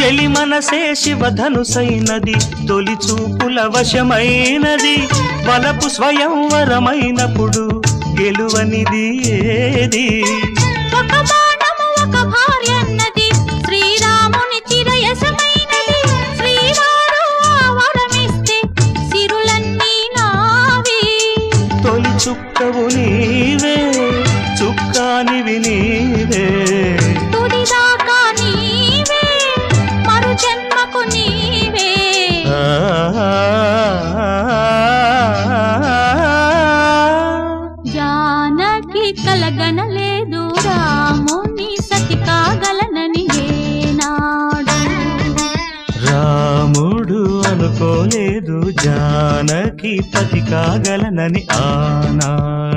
చెలి మనసే శివధనుసైనది తొలి చూపుల వశమైనది వలపు స్వయంవరమైనప్పుడు గెలువనిది ఏది? చుక్కవు నీవే చుక్కానివి నీవే. జానకి కలగనలేదు రాముని సతి కాగలనని ఏనాడు రాముడు అనుకోలేదు జానకి పతి కాగలనని ఆనాడు